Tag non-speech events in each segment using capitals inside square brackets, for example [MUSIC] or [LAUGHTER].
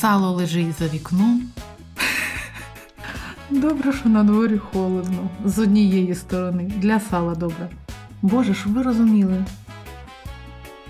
Сало лежить за вікном. Добре, що на дворі холодно. З однієї сторони. Для сала добре. Боже, щоб ви розуміли.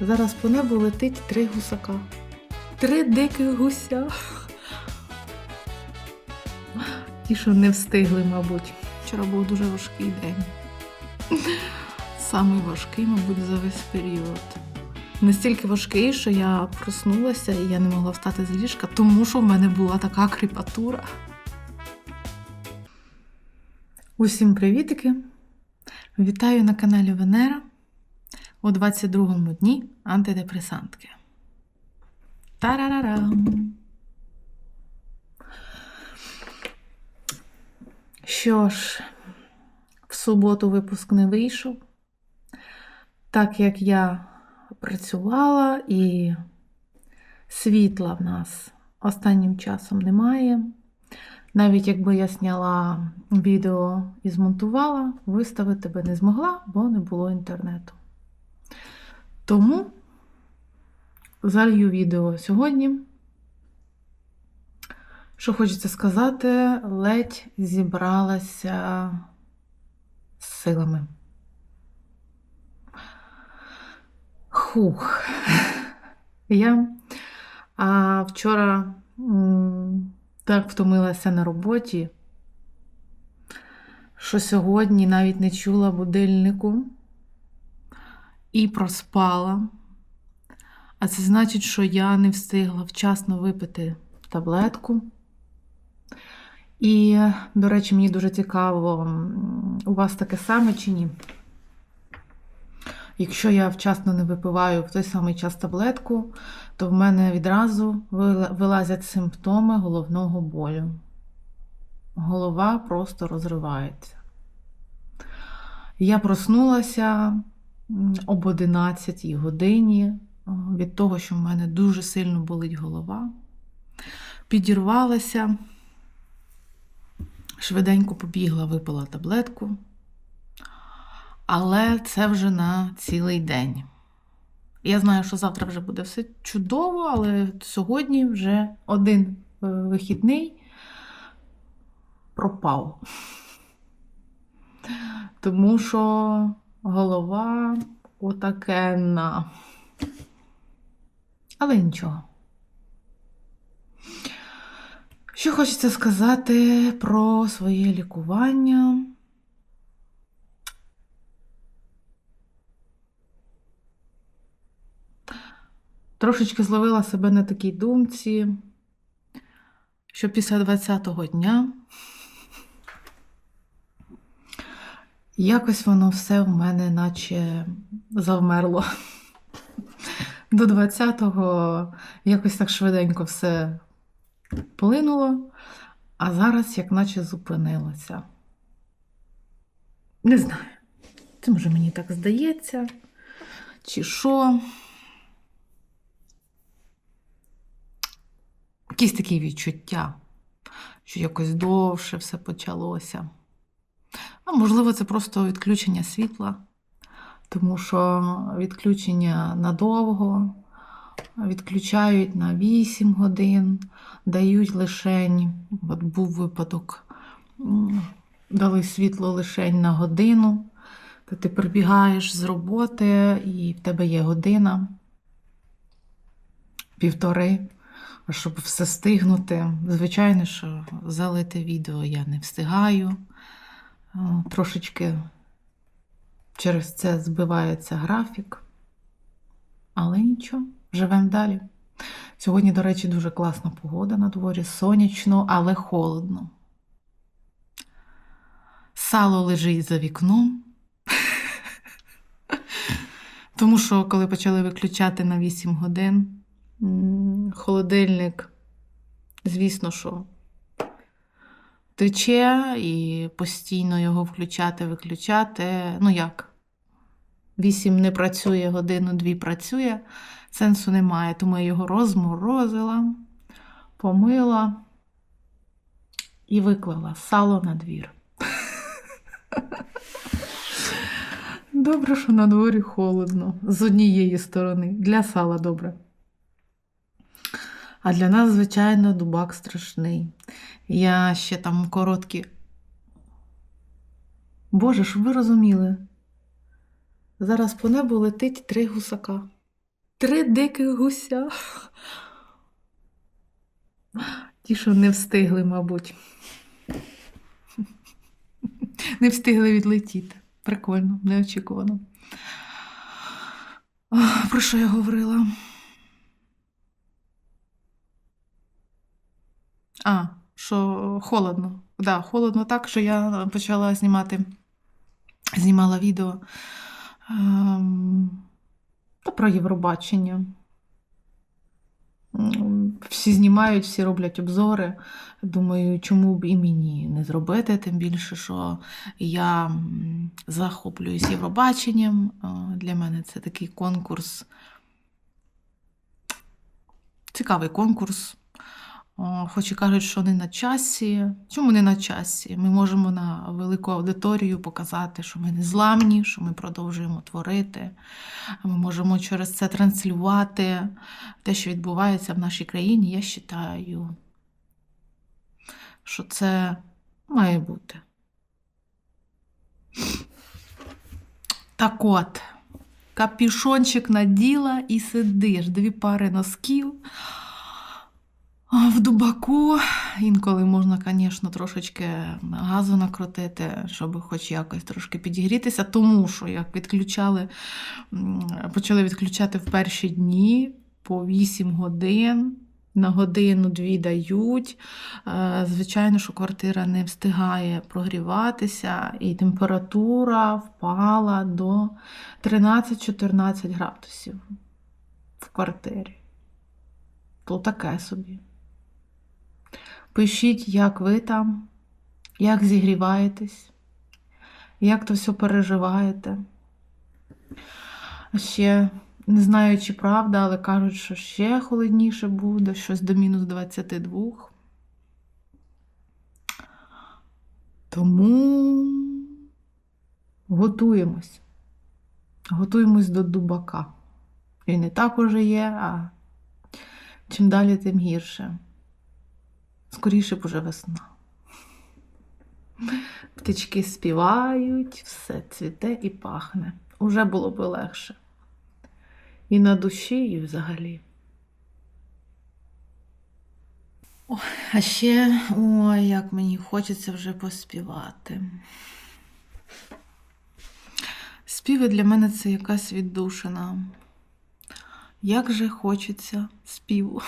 Зараз по небу летить три гусака. Три диких гуся. Ті, що не встигли, мабуть. Вчора був дуже важкий день. Самий важкий, мабуть, за весь період. Настільки важкий, що я проснулася і я не могла встати з ліжка, тому що в мене була така кріпатура. Усім привітики! Вітаю на каналі Венера у 22-му дні антидепресантки. Тарарарам! Що ж, в суботу випуск не вийшов, так як я працювала і світла в нас останнім часом немає. Навіть якби я зняла відео і змонтувала, виставити би не змогла, бо не було інтернету. Тому залью відео сьогодні. Що хочеться сказати, ледь зібралася з силами. Хух. Я а, вчора м, так втомилася на роботі, що сьогодні навіть не чула будильнику і проспала. А це значить, що я не встигла вчасно випити таблетку. І, до речі, мені дуже цікаво, у вас таке саме чи ні? Якщо я вчасно не випиваю в той самий час таблетку, то в мене відразу вилазять симптоми головного болю. Голова просто розривається. Я проснулася об 11 годині е, від того, що в мене дуже сильно болить голова. Підірвалася, швиденько побігла, випила таблетку. Але це вже на цілий день. Я знаю, що завтра вже буде все чудово, але сьогодні вже один е, вихідний пропав. Тому що голова отакенна. Але нічого. Що хочеться сказати про своє лікування? Трошечки зловила себе на такій думці, що після 20-го дня якось воно все в мене наче завмерло. До 20-го якось так швиденько все плинуло, а зараз як наче зупинилося. Не знаю. Це може мені так здається, чи що. Якісь такі відчуття, що якось довше все почалося. А можливо, це просто відключення світла, тому що відключення надовго, відключають на 8 годин, дають лишень. От був випадок, дали світло лишень на годину, то ти прибігаєш з роботи, і в тебе є година, півтори щоб все стигнути. Звичайно, що залити відео я не встигаю. Е, Трошечки через це збивається графік. Але нічого, живемо далі. Сьогодні, до речі, дуже класна погода на дворі, сонячно, але холодно. Сало лежить за вікном. [LAUGHS] Тому що, коли почали виключати на 8 годин, Холодильник, звісно, що тече і постійно його включати, виключати. Ну як? Вісім не працює, годину дві працює, сенсу немає, тому я його розморозила, помила і виклала сало на двір. [LAUGHS] Добре, що на дворі холодно. З однієї сторони. Для сала добре. А для нас, звичайно, дубак страшний. Я ще там короткі. Боже, щоб ви розуміли. Зараз по небу летить три гусака. Три диких гуся. Ті, що не встигли, мабуть. Не встигли відлетіти. Прикольно, неочікувано. Про що я говорила? А, що холодно. Да, холодно так, що я почала знімати, знімала відео ем, та про Євробачення. Всі знімають, всі роблять обзори. Думаю, чому б і мені не зробити, тим більше, що я захоплююсь Євробаченням. Е, Для мене це такий конкурс. Цікавий конкурс. О, Хоч і кажуть, що не на часі. Чому не на часі? Ми можемо на велику аудиторію показати, що ми не зламні, що ми продовжуємо творити. Ми можемо через це транслювати те, що відбувається в нашій країні. Я вважаю, що це має бути. Так от, капюшончик наділа і сидиш, дві пари носків. В дубаку інколи можна, звісно, трошечки газу накрутити, щоб хоч якось трошки підігрітися, тому що як відключали, почали відключати в перші дні по 8 годин, на годину-дві дають. Е, Звичайно, що квартира не встигає прогріватися, і температура впала до 13-14 градусів в квартирі. То таке собі. Пишіть, як ви там, як зігріваєтесь, як то все переживаєте. Ще не знаю, чи правда, але кажуть, що ще холодніше буде, щось до мінус 22. Тому готуємось. Готуємось до дубака. Він і так уже є, а чим далі, тим гірше. Скоріше б уже весна. Птички співають, все цвіте і пахне. Уже було б легше. І на душі, і взагалі. Ой, а ще, ой, як мені хочеться вже поспівати. Співи для мене це якась віддушина. Як же хочеться співу.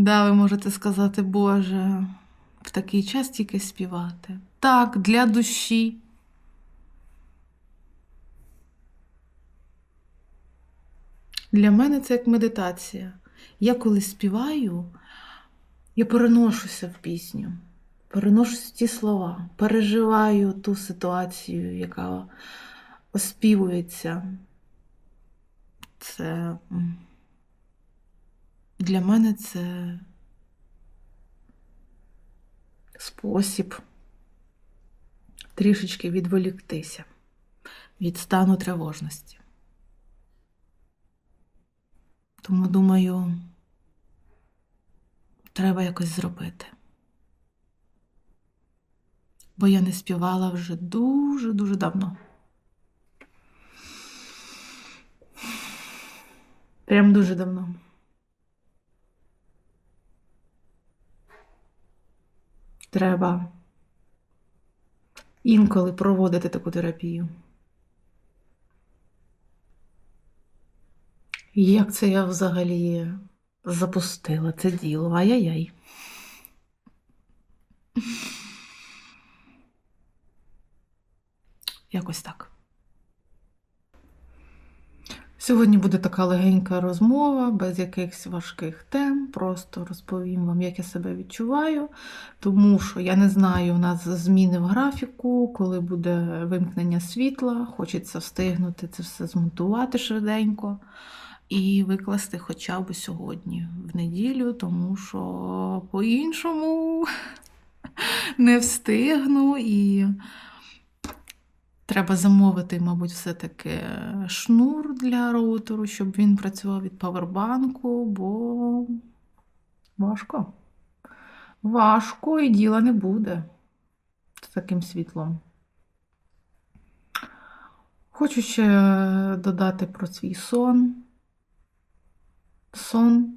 Да, ви можете сказати, Боже, в такий час тільки співати. Так, для душі. Для мене це як медитація. Я коли співаю, я переношуся в пісню, переношуся в ті слова, переживаю ту ситуацію, яка оспівується. Це для мене це спосіб трішечки відволіктися від стану тривожності. Тому думаю, треба якось зробити. Бо я не співала вже дуже-дуже давно. Прям дуже давно. Треба інколи проводити таку терапію. Як це я взагалі запустила це діло? Ай-яй-яй. Якось так. Сьогодні буде така легенька розмова, без якихось важких тем. Просто розповім вам, як я себе відчуваю, тому що я не знаю, у нас зміни в графіку, коли буде вимкнення світла, хочеться встигнути це все змонтувати швиденько і викласти хоча б сьогодні, в неділю, тому що по-іншому [LAUGHS] не встигну. І Треба замовити, мабуть, все-таки шнур для роутеру, щоб він працював від павербанку, бо важко. Важко і діла не буде з таким світлом. Хочу ще додати про свій сон. Сон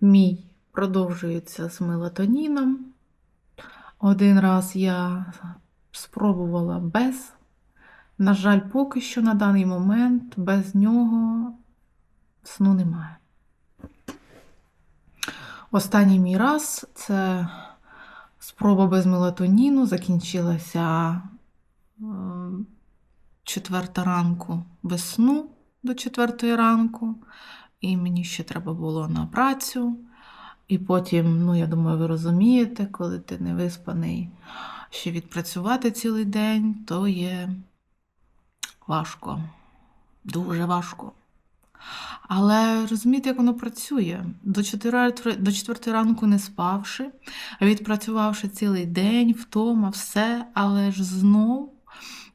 мій продовжується з мелатоніном. Один раз я спробувала без. На жаль, поки що на даний момент без нього сну немає. Останній мій раз це спроба без мелатоніну закінчилася е, четверта ранку без сну до четвертої ранку, і мені ще треба було на працю. І потім, ну, я думаю, ви розумієте, коли ти не виспаний, ще відпрацювати цілий день, то є важко, дуже важко. Але розумієте, як воно працює. До 4, до 4 ранку не спавши, відпрацювавши цілий день, втома, все, але ж знов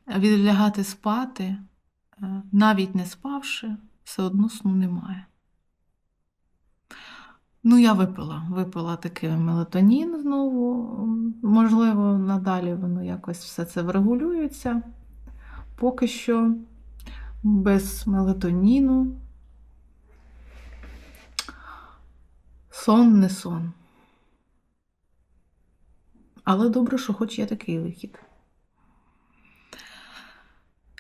відлягати спати, е, навіть не спавши, все одно сну немає. Ну, я випила, випила такий мелатонін знову. Можливо, надалі воно якось все це врегулюється. Поки що без мелатоніну. Сон не сон. Але добре, що хоч є такий вихід.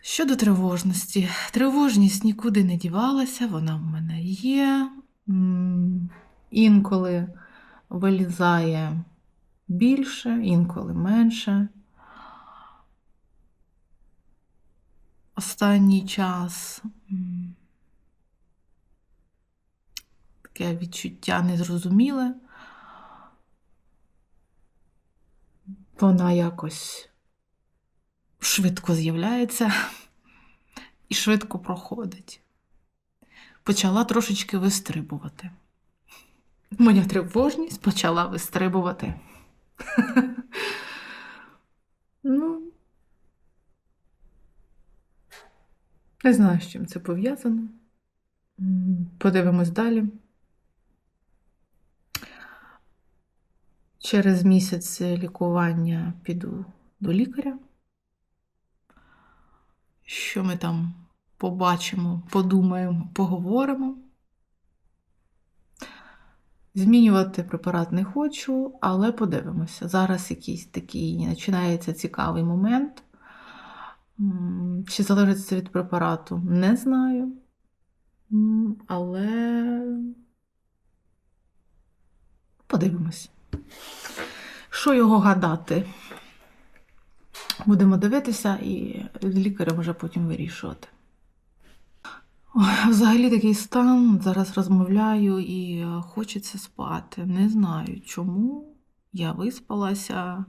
Щодо тривожності, тривожність нікуди не дівалася, вона в мене є. Інколи вилізає більше, інколи менше. Останній час таке відчуття незрозуміле. Вона якось швидко з'являється і швидко проходить. Почала трошечки вистрибувати. Моя тривожність почала вистрибувати. ну, не знаю, з чим це пов'язано. Подивимось далі. Через місяць лікування піду до лікаря. Що ми там побачимо, подумаємо, поговоримо. Змінювати препарат не хочу, але подивимося. Зараз якийсь такий починається цікавий момент. Чи залежить це від препарату, не знаю. Але подивимось. Що його гадати? Будемо дивитися і лікарем вже потім вирішувати. Взагалі такий стан. Зараз розмовляю і е, хочеться спати. Не знаю чому. Я виспалася,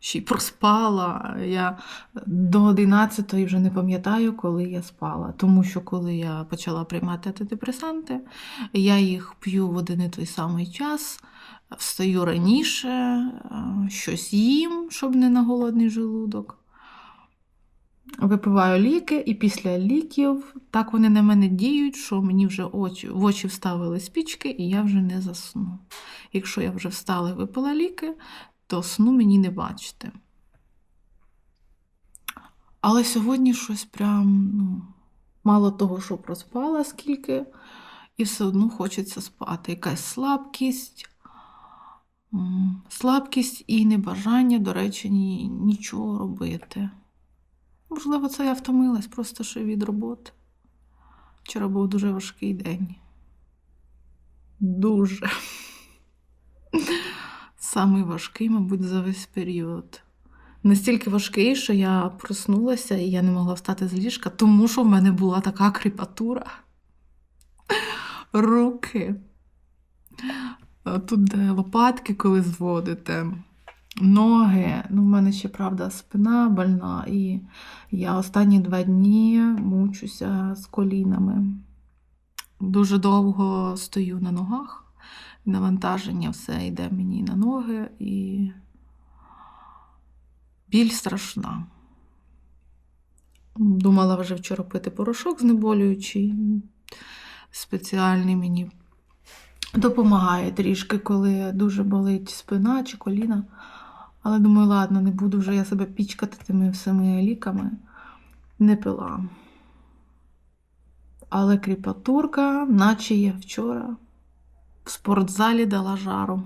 ще й проспала. Я до 11 вже не пам'ятаю, коли я спала. Тому що коли я почала приймати антидепресанти, я їх п'ю в один і той самий час, встаю раніше, е, щось їм, щоб не на голодний желудок. Випиваю ліки, і після ліків так вони на мене діють, що мені вже очі, в очі вставили спічки, і я вже не засну. Якщо я вже встала і випила ліки, то сну мені не бачите. Але сьогодні щось прям, ну, мало того, що проспала скільки, і все одно хочеться спати. Якась слабкість. Слабкість і небажання, до речі, ні, нічого робити. Можливо, це я втомилась просто ще від роботи. Вчора був дуже важкий день. Дуже. Самий важкий, мабуть, за весь період. Настільки важкий, що я проснулася і я не могла встати з ліжка, тому що в мене була така кріпатура. Руки. А Тут де лопатки, коли зводите. Ноги, ну, в мене ще, правда, спина больна, і я останні два дні мучуся з колінами. Дуже довго стою на ногах, навантаження все йде мені на ноги, і біль страшна. Думала вже вчора пити порошок знеболюючий. Спеціальний мені допомагає трішки, коли дуже болить спина чи коліна. Але думаю, ладно, не буду вже я себе пічкати тими всіми ліками. Не пила. Але кріпатурка, наче я вчора в спортзалі дала жару.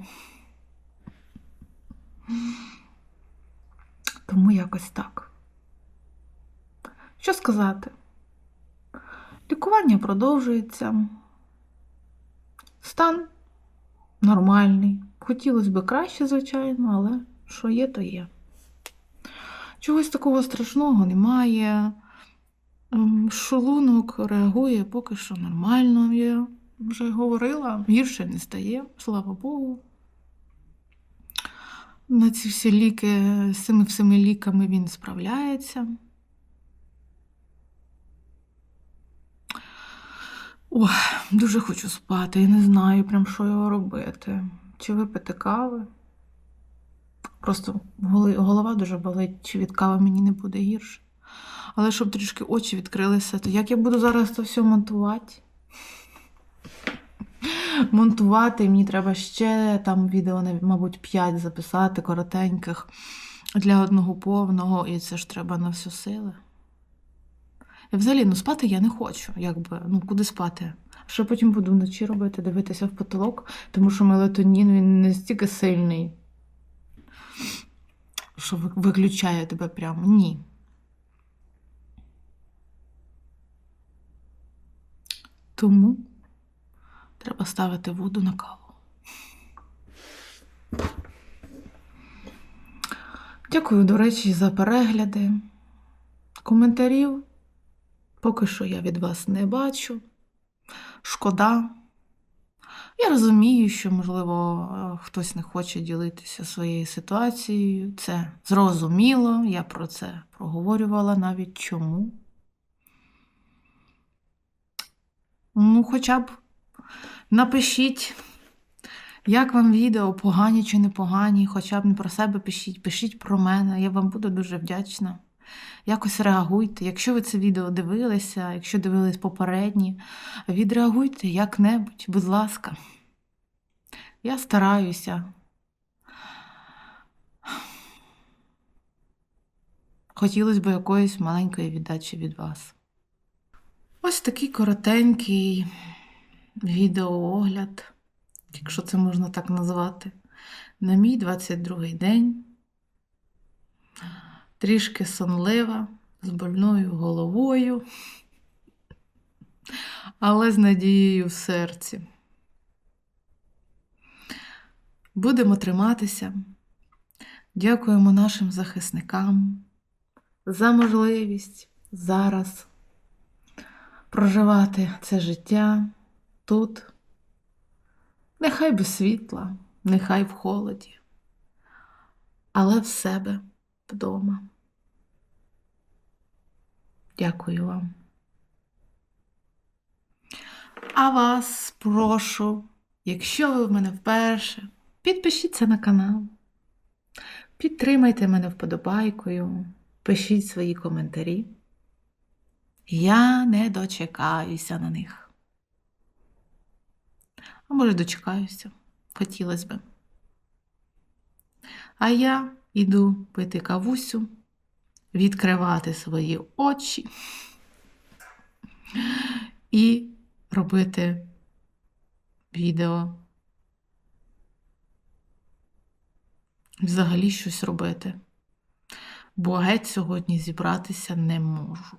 Тому якось так. Що сказати? Лікування продовжується. Стан нормальний. Хотілося б краще, звичайно, але що є, то є. Чогось такого страшного немає. Ем, Шлунок реагує поки що нормально. Я вже говорила, гірше не стає, слава Богу. На ці всі ліки, з цими всіми ліками він справляється. Ой, дуже хочу спати і не знаю, прям що його робити. Чи випити кави? Просто голова дуже болить, чи від кави мені не буде гірше. Але щоб трішки очі відкрилися, то як я буду зараз це все монтувати? Монтувати, мені треба ще там відео, мабуть, 5 записати коротеньких для одного повного, і це ж треба на всю сили. І взагалі, ну спати я не хочу. Якби, ну куди спати? Що потім буду вночі робити, дивитися в потолок, тому що мелатонін він не стільки сильний, що виключає тебе прямо. Ні. Тому треба ставити воду на каву. Дякую, до речі, за перегляди. Коментарів поки що я від вас не бачу. Шкода. Я розумію, що, можливо, е, хтось не хоче ділитися своєю ситуацією. Це зрозуміло, я про це проговорювала навіть чому. Ну, хоча б напишіть, як вам відео, погані чи не погані, хоча б не про себе пишіть, пишіть про мене, я вам буду дуже вдячна. Якось реагуйте. Якщо ви це відео дивилися, якщо дивились попередні, відреагуйте як-небудь, будь ласка. Я стараюся. Хотілося б якоїсь маленької віддачі від вас. Ось такий коротенький відеоогляд, якщо це можна так назвати, на мій 22-й день. Трішки сонлива, з больною головою, але з надією в серці. Будемо триматися. Дякуємо нашим захисникам за можливість зараз проживати це життя тут. Нехай без світла, нехай в холоді, але в себе вдома. Дякую вам. А вас прошу, якщо ви в мене вперше, підпишіться на канал, підтримайте мене вподобайкою, пишіть свої коментарі. Я не дочекаюся на них. А може, дочекаюся, хотілося б. А я іду пити кавусю, відкривати свої очі і робити відео. Взагалі щось робити. Бо геть сьогодні зібратися не можу.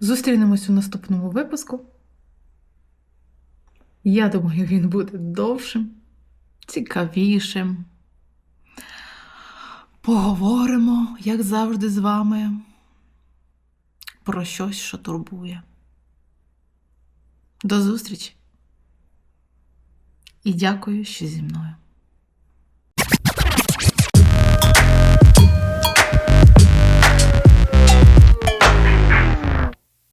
Зустрінемось у наступному випуску. Я думаю, він буде довшим, цікавішим. Поговоримо, як завжди, з вами про щось, що турбує. До зустрічі! І дякую, що зі мною.